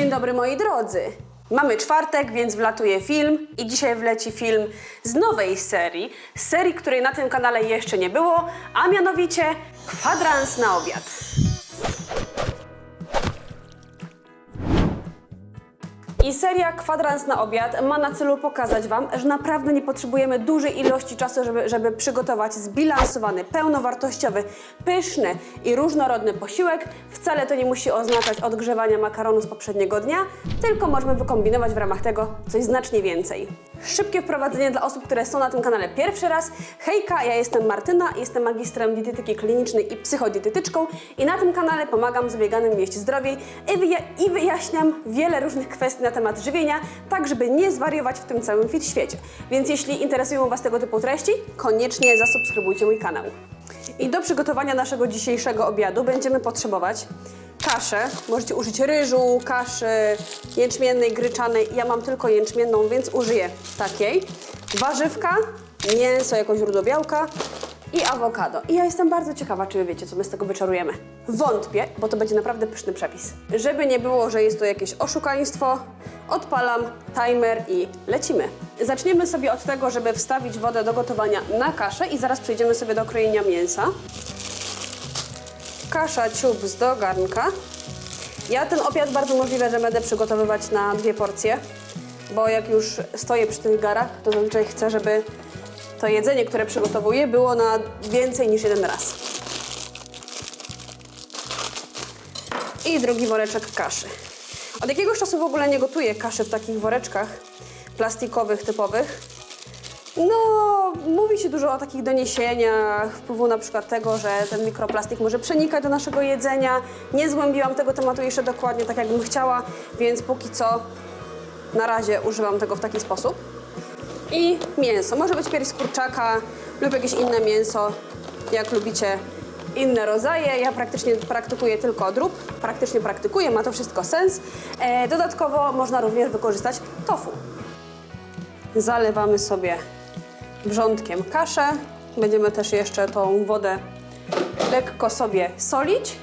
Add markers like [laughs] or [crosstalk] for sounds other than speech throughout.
Dzień dobry moi drodzy. Mamy czwartek, więc wlatuje film i dzisiaj wleci film z nowej serii, serii, której na tym kanale jeszcze nie było, a mianowicie kwadrans na obiad. I seria Kwadrans na obiad ma na celu pokazać Wam, że naprawdę nie potrzebujemy dużej ilości czasu, żeby, żeby przygotować zbilansowany, pełnowartościowy, pyszny i różnorodny posiłek. Wcale to nie musi oznaczać odgrzewania makaronu z poprzedniego dnia, tylko możemy wykombinować w ramach tego coś znacznie więcej. Szybkie wprowadzenie dla osób, które są na tym kanale pierwszy raz. Hejka, ja jestem Martyna, jestem magistrem dietetyki klinicznej i psychodietetyczką i na tym kanale pomagam zabieganym jeść zdrowiej i wyjaśniam wiele różnych kwestii na temat żywienia, tak żeby nie zwariować w tym całym fit świecie. Więc jeśli interesują Was tego typu treści, koniecznie zasubskrybujcie mój kanał. I do przygotowania naszego dzisiejszego obiadu będziemy potrzebować kaszę. Możecie użyć ryżu, kaszy jęczmiennej, gryczanej. Ja mam tylko jęczmienną, więc użyję takiej. Warzywka, mięso jako źródło białka i awokado. I ja jestem bardzo ciekawa, czy wy wiecie, co my z tego wyczarujemy. Wątpię, bo to będzie naprawdę pyszny przepis. Żeby nie było, że jest to jakieś oszukaństwo, odpalam timer i lecimy. Zaczniemy sobie od tego, żeby wstawić wodę do gotowania na kaszę i zaraz przejdziemy sobie do krojenia mięsa. Kasza ciups do garnka. Ja ten obiad bardzo możliwe, że będę przygotowywać na dwie porcje, bo jak już stoję przy tych garach, to zazwyczaj chcę, żeby to jedzenie, które przygotowuję, było na więcej niż jeden raz. I drugi woreczek kaszy. Od jakiegoś czasu w ogóle nie gotuję kaszy w takich woreczkach plastikowych, typowych. No, mówi się dużo o takich doniesieniach, wpływu na przykład tego, że ten mikroplastik może przenikać do naszego jedzenia. Nie zgłębiłam tego tematu jeszcze dokładnie tak, jakbym chciała, więc póki co na razie używam tego w taki sposób. I mięso. Może być pierś z kurczaka lub jakieś inne mięso, jak lubicie inne rodzaje. Ja praktycznie praktykuję tylko drób. Praktycznie praktykuję, ma to wszystko sens. E, dodatkowo można również wykorzystać tofu. Zalewamy sobie wrzątkiem kaszę. Będziemy też jeszcze tą wodę lekko sobie solić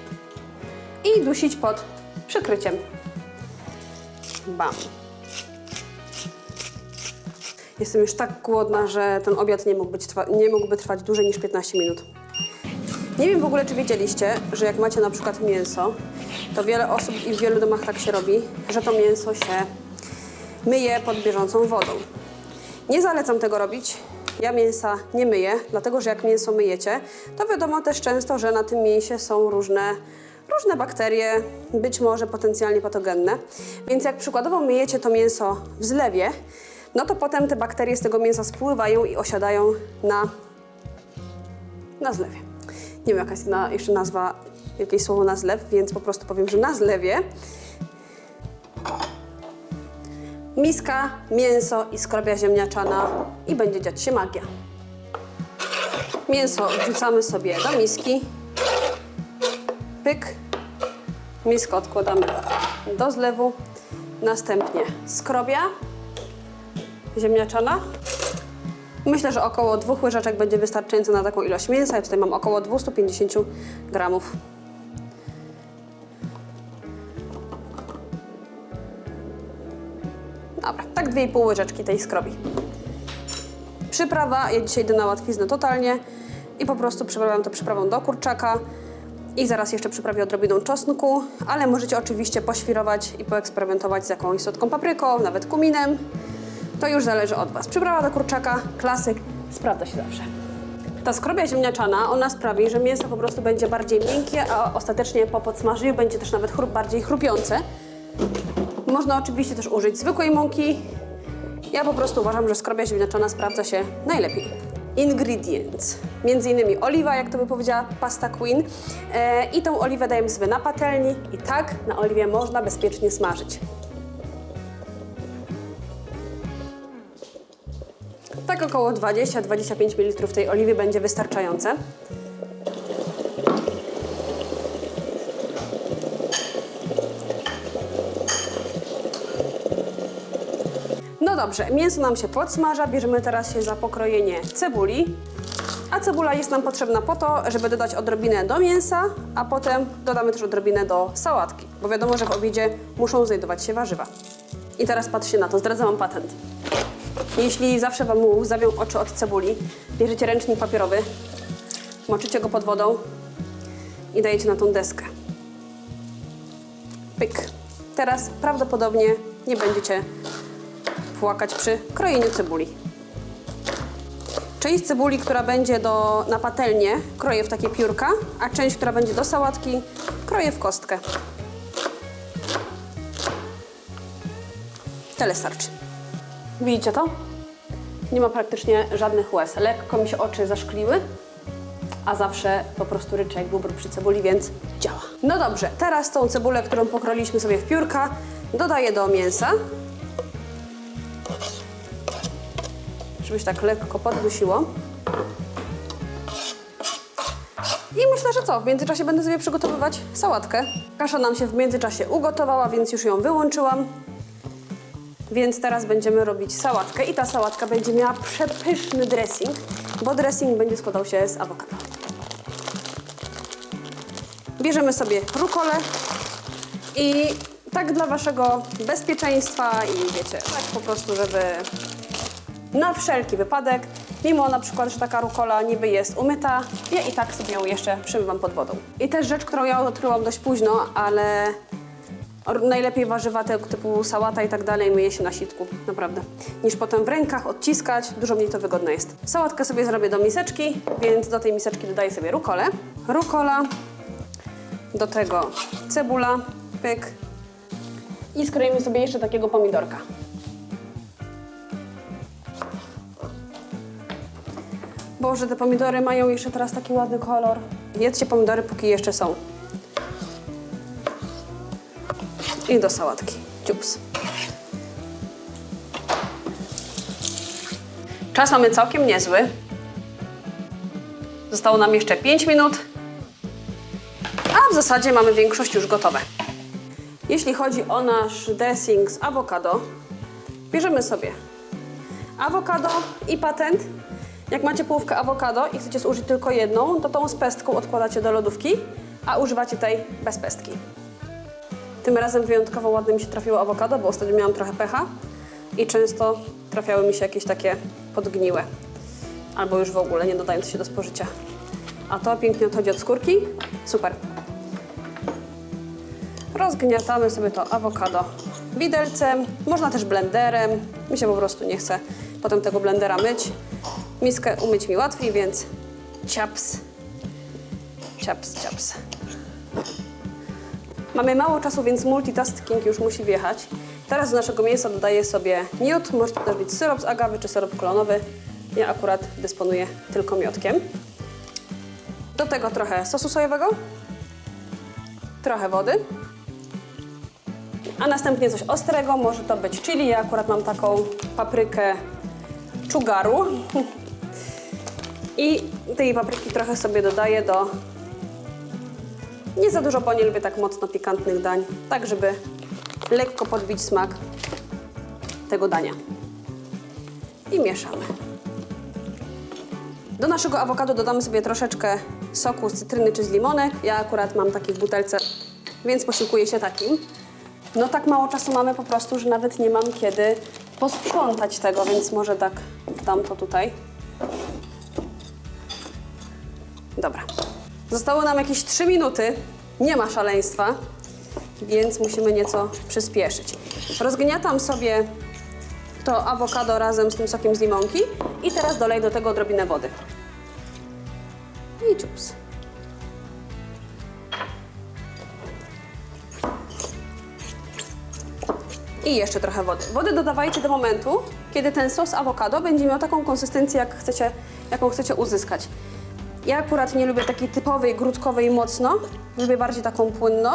i dusić pod przykryciem. Bam. Jestem już tak głodna, że ten obiad nie, mógł być trwa- nie mógłby trwać dłużej niż 15 minut. Nie wiem w ogóle, czy wiedzieliście, że jak macie na przykład mięso, to wiele osób i w wielu domach tak się robi, że to mięso się myje pod bieżącą wodą. Nie zalecam tego robić. Ja mięsa nie myję, dlatego że jak mięso myjecie, to wiadomo też często, że na tym mięsie są różne, różne bakterie, być może potencjalnie patogenne. Więc jak przykładowo myjecie to mięso w zlewie, no to potem te bakterie z tego mięsa spływają i osiadają na, na zlewie. Nie wiem, jaka jest na, jeszcze nazwa, jakieś słowo na zlew, więc po prostu powiem, że na zlewie miska, mięso i skrobia ziemniaczana i będzie dziać się magia. Mięso wrzucamy sobie do miski. Pyk. Miskę odkładamy do zlewu. Następnie skrobia ziemniaczana. Myślę, że około dwóch łyżeczek będzie wystarczająco na taką ilość mięsa. Ja tutaj mam około 250 gramów. Dobra, tak 2,5 łyżeczki tej skrobi. Przyprawa, ja dzisiaj idę na łatwiznę totalnie i po prostu przyprawiam to przyprawą do kurczaka i zaraz jeszcze przyprawię odrobiną czosnku, ale możecie oczywiście poświrować i poeksperymentować z jakąś słodką papryką, nawet kuminem. To już zależy od Was. Przyprawa do kurczaka, klasyk, sprawdza się zawsze. Ta skrobia ziemniaczana, ona sprawi, że mięso po prostu będzie bardziej miękkie, a ostatecznie po podsmażeniu będzie też nawet chrup, bardziej chrupiące. Można oczywiście też użyć zwykłej mąki. Ja po prostu uważam, że skrobia ziemniaczana sprawdza się najlepiej. Ingredients. Między innymi oliwa, jak to by powiedziała Pasta Queen. E, I tą oliwę dajemy sobie na patelni i tak na oliwie można bezpiecznie smażyć. Tak około 20-25 ml tej oliwy będzie wystarczające. No dobrze, mięso nam się podsmaża, bierzemy teraz się za pokrojenie cebuli. A cebula jest nam potrzebna po to, żeby dodać odrobinę do mięsa, a potem dodamy też odrobinę do sałatki, bo wiadomo, że w obiedzie muszą znajdować się warzywa. I teraz patrzcie na to, zdradzam wam patent. Jeśli zawsze wam łzawią oczy od cebuli, bierzecie ręcznik papierowy, moczycie go pod wodą i dajecie na tą deskę. Pyk. Teraz prawdopodobnie nie będziecie płakać przy krojeniu cebuli. Część cebuli, która będzie do, na patelnię, kroję w takie piórka, a część, która będzie do sałatki, kroję w kostkę. Tyle starczy. Widzicie to? Nie ma praktycznie żadnych łez. Lekko mi się oczy zaszkliły, a zawsze po prostu ryczę jak bubr przy cebuli, więc działa. No dobrze, teraz tą cebulę, którą pokroiliśmy sobie w piórka, dodaję do mięsa. Żeby się tak lekko poddusiło. I myślę, że co? W międzyczasie będę sobie przygotowywać sałatkę. Kasza nam się w międzyczasie ugotowała, więc już ją wyłączyłam. Więc teraz będziemy robić sałatkę i ta sałatka będzie miała przepyszny dressing, bo dressing będzie składał się z awokado. Bierzemy sobie rukolę i tak dla waszego bezpieczeństwa i wiecie, tak po prostu, żeby na wszelki wypadek, mimo na przykład, że taka rukola niby jest umyta, ja i tak sobie ją jeszcze przymywam pod wodą. I też rzecz, którą ja odkryłam dość późno, ale Najlepiej warzywa te- typu sałata i tak dalej myje się na sitku, naprawdę. Niż potem w rękach odciskać, dużo mniej to wygodne jest. Sałatkę sobie zrobię do miseczki, więc do tej miseczki dodaję sobie rukolę. Rukola, do tego cebula, pyk. I skroimy sobie jeszcze takiego pomidorka. Boże, te pomidory mają jeszcze teraz taki ładny kolor. Jedzcie pomidory, póki jeszcze są. I do sałatki. Ciups. Czas mamy całkiem niezły. Zostało nam jeszcze 5 minut. A w zasadzie mamy większość już gotowe. Jeśli chodzi o nasz dressing z awokado, bierzemy sobie awokado i patent. Jak macie połówkę awokado i chcecie zużyć tylko jedną, to tą z pestką odkładacie do lodówki, a używacie tej bez pestki. Tym razem wyjątkowo ładnie mi się trafiło awokado, bo ostatnio miałam trochę pecha i często trafiały mi się jakieś takie podgniłe. Albo już w ogóle nie dodające się do spożycia. A to pięknie odchodzi od skórki. Super. Rozgniatamy sobie to awokado widelcem, można też blenderem. Mi się po prostu nie chce potem tego blendera myć. Miskę umyć mi łatwiej, więc ciaps, ciaps, ciaps. Mamy mało czasu, więc multitasking już musi wjechać. Teraz do naszego mięsa dodaję sobie miód. Może to też być syrop z agawy czy syrop klonowy. Ja akurat dysponuję tylko miodkiem. Do tego trochę sosu sojowego, trochę wody, a następnie coś ostrego. Może to być chili. Ja akurat mam taką paprykę czugaru. [laughs] I tej papryki trochę sobie dodaję do nie za dużo, bo nie lubię tak mocno pikantnych dań, tak żeby lekko podbić smak tego dania. I mieszamy. Do naszego awokado dodamy sobie troszeczkę soku z cytryny czy z limonek. Ja akurat mam taki w butelce, więc posiłkuję się takim. No tak mało czasu mamy po prostu, że nawet nie mam kiedy posprzątać tego, więc może tak dam to tutaj. Dobra. Zostało nam jakieś 3 minuty. Nie ma szaleństwa, więc musimy nieco przyspieszyć. Rozgniatam sobie to awokado razem z tym sokiem z limonki i teraz dolej do tego odrobinę wody. I ciups. I jeszcze trochę wody. Wodę dodawajcie do momentu, kiedy ten sos awokado będzie miał taką konsystencję, jak chcecie, jaką chcecie uzyskać. Ja akurat nie lubię takiej typowej, grudkowej mocno. Lubię bardziej taką płynną.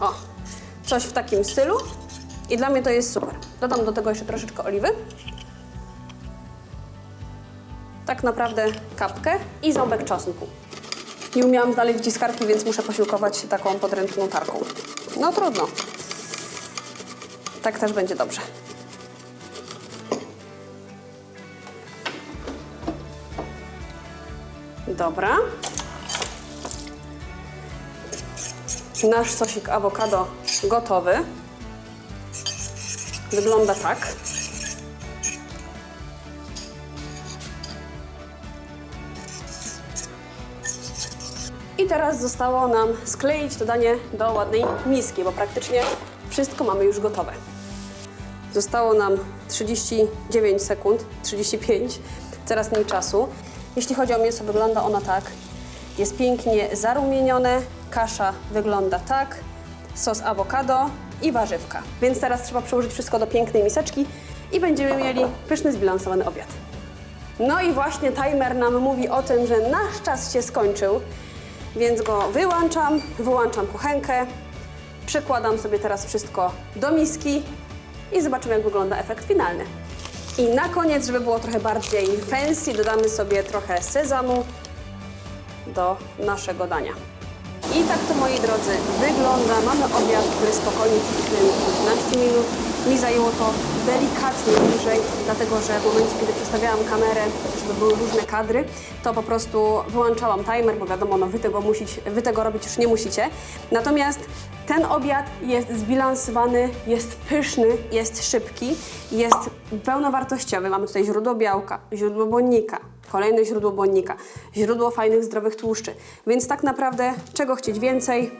O, coś w takim stylu. I dla mnie to jest super. Dodam do tego jeszcze troszeczkę oliwy. Tak naprawdę kapkę i ząbek czosnku. Nie umiałam dalej wciskarki, więc muszę posiłkować się taką podręczną tarką. No trudno. Tak też będzie dobrze. Dobra. Nasz sosik awokado gotowy. Wygląda tak. I teraz zostało nam skleić to danie do ładnej miski, bo praktycznie wszystko mamy już gotowe. Zostało nam 39 sekund, 35, coraz mniej czasu. Jeśli chodzi o mięso, wygląda ono tak. Jest pięknie zarumienione, kasza wygląda tak, sos awokado i warzywka. Więc teraz trzeba przełożyć wszystko do pięknej miseczki i będziemy mieli pyszny, zbilansowany obiad. No i właśnie timer nam mówi o tym, że nasz czas się skończył, więc go wyłączam, wyłączam kuchenkę, przekładam sobie teraz wszystko do miski i zobaczymy, jak wygląda efekt finalny. I na koniec, żeby było trochę bardziej fancy, dodamy sobie trochę sezamu do naszego dania. I tak to, moi drodzy, wygląda. Mamy obiad, który spokojnie przygotujemy 15 minut. Mi zajęło to delikatnie dłużej, dlatego że w momencie, kiedy przestawiałam kamerę, żeby były różne kadry, to po prostu wyłączałam timer, bo wiadomo, no wy tego, wy tego robić już nie musicie. Natomiast ten obiad jest zbilansowany, jest pyszny, jest szybki, jest pełnowartościowy. Mamy tutaj źródło białka, źródło błonnika, kolejne źródło błonnika, źródło fajnych, zdrowych tłuszczy. Więc tak naprawdę czego chcieć więcej?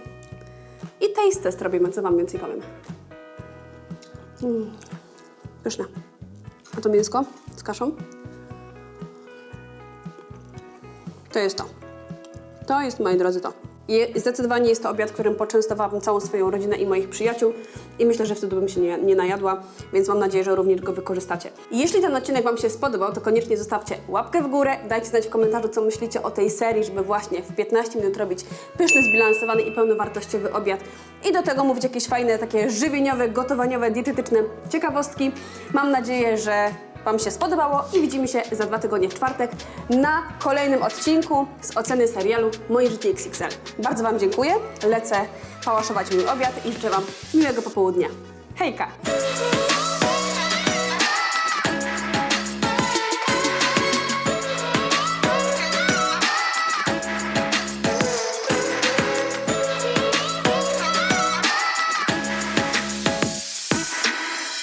I taste test robimy, co Wam więcej powiem. Mm, pyszne. A to mięsko z kaszą? To jest to. To jest, moi drodzy, to. Zdecydowanie jest to obiad, którym poczęstowałabym całą swoją rodzinę i moich przyjaciół i myślę, że wtedy bym się nie, nie najadła, więc mam nadzieję, że również go wykorzystacie. Jeśli ten odcinek Wam się spodobał, to koniecznie zostawcie łapkę w górę, dajcie znać w komentarzu, co myślicie o tej serii, żeby właśnie w 15 minut robić pyszny, zbilansowany i pełnowartościowy obiad i do tego mówić jakieś fajne, takie żywieniowe, gotowaniowe, dietetyczne ciekawostki. Mam nadzieję, że Wam się spodobało i widzimy się za dwa tygodnie w czwartek na kolejnym odcinku z oceny serialu Moje życie XXL. Bardzo Wam dziękuję, lecę pałaszować mój obiad i życzę Wam miłego popołudnia. Hejka!